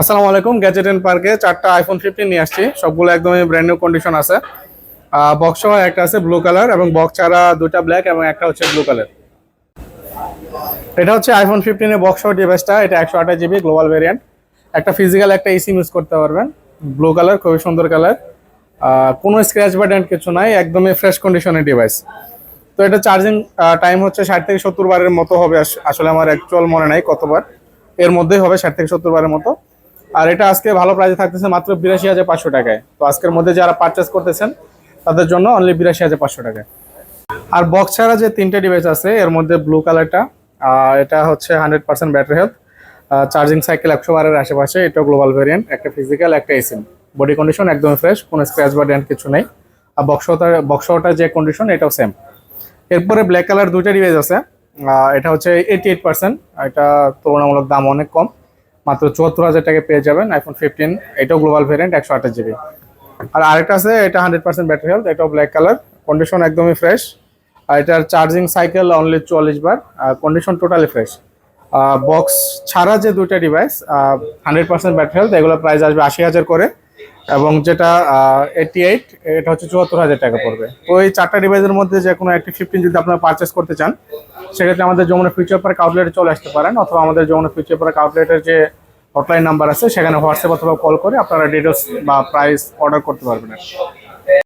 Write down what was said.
আসসালামু আলাইকুম gadget and পার্কে চারটা আইফোন ফিফটিন নিয়ে আসছি। সবগুলো একদমই ব্র্যান্ড নিউ কন্ডিশন আছে। বক্স সহ একটা আছে ব্লু কালার এবং বক্স ছাড়া দুটা ব্ল্যাক এবং একটা হচ্ছে ব্লু কালার এটা হচ্ছে আইফোন ফিফটিনের বক্স সহ ডিভাইসটা এটা একশো আঠাশ জিবি গ্লোবাল ভেরিয়েন্ট একটা ফিজিক্যাল একটা এসি ইউজ করতে পারবেন। ব্লু কালার খুবই সুন্দর কালার কোনো স্ক্র্যাচ বা কিছু নাই, একদমই ফ্রেশ কন্ডিশনের ডিভাইস তো এটা চার্জিং টাইম হচ্ছে ষাট থেকে সত্তর বারের মতো হবে, আস- আসলে আমার অ্যাকচুয়াল মনে নাই কতবার। এর মধ্যেই হবে ষাট থেকে সত্তর বারের মতো। আর এটা আজকে ভালো প্রাইসে থাকতেছে মাত্র বিরাশি হাজার পাঁচশো টাকায়। তো আজকের মধ্যে যারা পারচেস করতেছেন, তাদের জন্য অনলি বিরাশি হাজার পাঁচশো টাকায়। আর বক্স ছাড়া যে তিনটে ডিভাইস আছে, এর মধ্যে ব্লু কালারটা এটা হচ্ছে hundred percent battery health charging cycle একশো বারের আশেপাশে, এটা গ্লোবাল ভেরিয়েন্ট একটা ফিজিক্যাল একটা এসিম বডি কন্ডিশন একদমই ফ্রেশ কোনো স্ক্র্যাচ বা ডেন্ট কিছু নেই। আর বক্সটা বক্সটার যে কন্ডিশন এটাও সেম এরপরে ব্ল্যাক কালার দুইটা ডিভাইস আছে। এটা হচ্ছে এইটি এইট পার্সেন্ট এটা তুলনামূলক দাম অনেক কম। মাত্র চুয়াত্তর হাজার টাকা পেয়ে যাবেন আইফোন ফিফটিন এটাও গ্লোবাল ভেরিয়েন্ট একশো আঠাশ জিবি আর আরেকটা আছে, এটা হান্ড্রেড পার্সেন্ট ব্যাটারি হেলথ এটাও ব্ল্যাক কালার কন্ডিশন একদমই ফ্রেশ আর এটার চার্জিং সাইকেল অনলি চুয়াল্লিশ বার কন্ডিশন টোটালি ফ্রেশ বক্স ছাড়া যে দুইটা device hundred percent battery health এগুলো প্রাইস আসবে আশি হাজার করে। এবং যেটা এইটি এইট এটা হচ্ছে চুয়াত্তর হাজার টাকা পড়বে। তো এই চারটা ডিভাইসের মধ্যে যে কোনো একটি ফিফটিন যদি আপনারা পারচেস করতে চান সেক্ষেত্রে আমাদের যমুনা ফিউচার পার্ক আউটলেটে চলে আসতে পারেন, অথবা আমাদের যমুনা ফিউচার পার্ক আউটলেটের যে হটলাইন নাম্বার আছে, সেখানে হোয়াটসঅ্যাপ অথবা কল করে আপনারা ডিটেলস বা প্রাইস অর্ডার করতে পারবেন